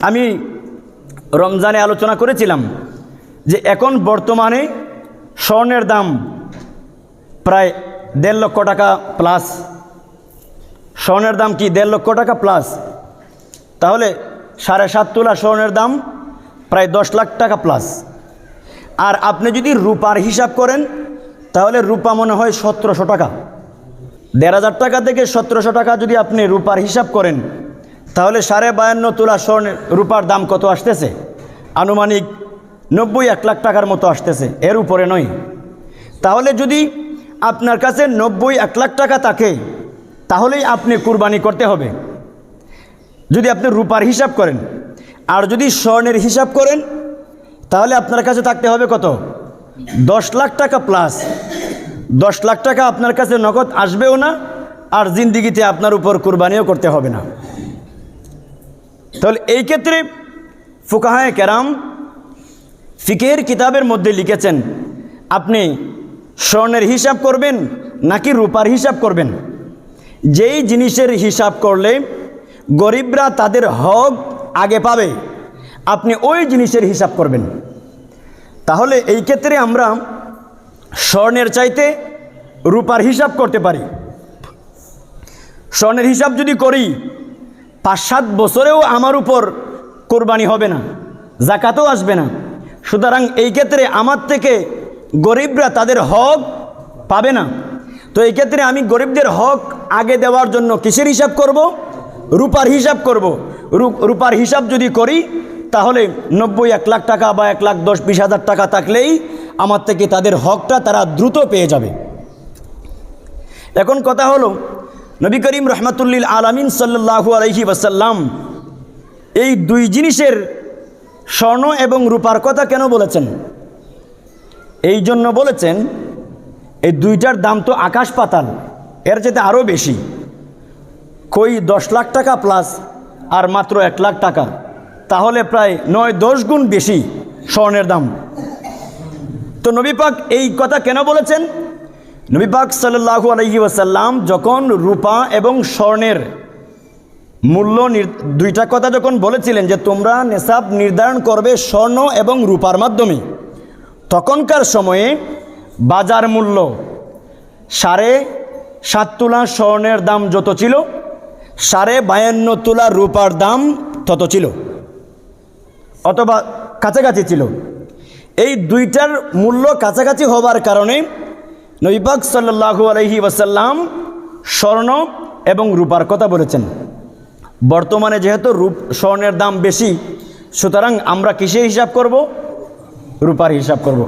আমি রমজানে আলোচনা করেছিলাম যে এখন বর্তমানে স্বর্ণের দাম প্রায় দেড় লক্ষ টাকা প্লাস। স্বর্ণের দাম কি দেড় লক্ষ টাকা প্লাস? তাহলে সাড়ে সাত তোলা স্বর্ণের দাম প্রায় দশ লাখ টাকা প্লাস। আর আপনি যদি রূপার হিসাব করেন, তাহলে রূপা মনে হয় সতেরোশো টাকা। দেড় হাজার টাকা থেকে সতেরোশো টাকা যদি আপনি রূপার হিসাব করেন তাহলে সাড়ে বায়ান্ন তোলা স্বর্ণের রূপার দাম কত আসতেছে? আনুমানিক নব্বই এক লাখ টাকার মতো আসতেছে, এর উপরে নয়। তাহলে যদি আপনার কাছে নব্বই এক লাখ টাকা থাকে, তাহলেই আপনি কুরবানি করতে হবে। যদি আপনি রূপার হিসাব করেন, আর যদি স্বর্ণের হিসাব করেন, তাহলে আপনার কাছে থাকতে হবে কত? দশ লাখ টাকা প্লাস। দশ লাখ টাকা আপনার কাছে নগদ আসবেও না, আর জিন্দিগিতে আপনার উপর কুরবানিও করতে হবে না। তাহলে এই ক্ষেত্রে ফুকাহায় কেরাম ফিকের কিতাবের মধ্যে লিখেছেন, আপনি স্বর্ণের হিসাব করবেন নাকি রূপার হিসাব করবেন? যেই জিনিসের হিসাব করলে গরিবরা তাদের হক আগে পাবে, আপনি ওই জিনিসের হিসাব করবেন। তাহলে এই ক্ষেত্রে আমরা স্বর্ণের চাইতে রূপার হিসাব করতে পারি। স্বর্ণের হিসাব যদি করি পাঁচ সাত বছরেও আমার উপর কোরবানি হবে না, জাকাতও আসবে না। সুতরাং এই ক্ষেত্রে আমার থেকে গরিবরা তাদের হক পাবে না। তো এই ক্ষেত্রে আমি গরিবদের হক আগে দেওয়ার জন্য কিসের হিসাব করব? রূপার হিসাব করব। রূপার হিসাব যদি করি, তাহলে নব্বই এক লাখ টাকা বা এক লাখ দশ বিশ হাজার টাকা থাকলেই আমার থেকে তাদের হকটা তারা দ্রুত পেয়ে যাবে। এখন কথা হলো নবী করিম রহমতুল্লিল আলমিন সাল্লাহু আলহি ওয়াসাল্লাম এই দুই জিনিসের স্বর্ণ এবং রূপার কথা কেন বলেছেন? এই জন্য বলেছেন, এই দুইটার দাম তো আকাশ পাতাল, এর যেতে আরও বেশি। কই দশ লাখ টাকা প্লাস আর মাত্র এক লাখ টাকা, তাহলে প্রায় নয় দশ গুণ বেশি স্বর্ণের দাম। তো নবী পাক এই কথা কেন বলেছেন? নবী পাক সাল্লাহু আলহি ওয়াসাল্লাম যখন রূপা এবং স্বর্ণের মূল্য দুইটা কথা যখন বলেছিলেন যে তোমরা নেশাব নির্ধারণ করবে স্বর্ণ এবং রূপার মাধ্যমে, তখনকার সময়ে বাজার মূল্য সাড়ে সাত তোলা স্বর্ণের দাম যত ছিল, সাড়ে বায়ান্ন তোলা রূপার দাম তত ছিল, অথবা কাছাকাছি ছিল। এই দুইটার মূল্য কাছাকাছি হবার কারণে নৈবাক সাল্লাহু আলহি ওয়াসাল্লাম স্বর্ণ এবং রূপার কথা বলেছেন। বর্তমানে যেহেতু রূপ, স্বর্ণের দাম বেশি, সুতরাং আমরা কিসের হিসাব করব? রূপার হিসাব করব।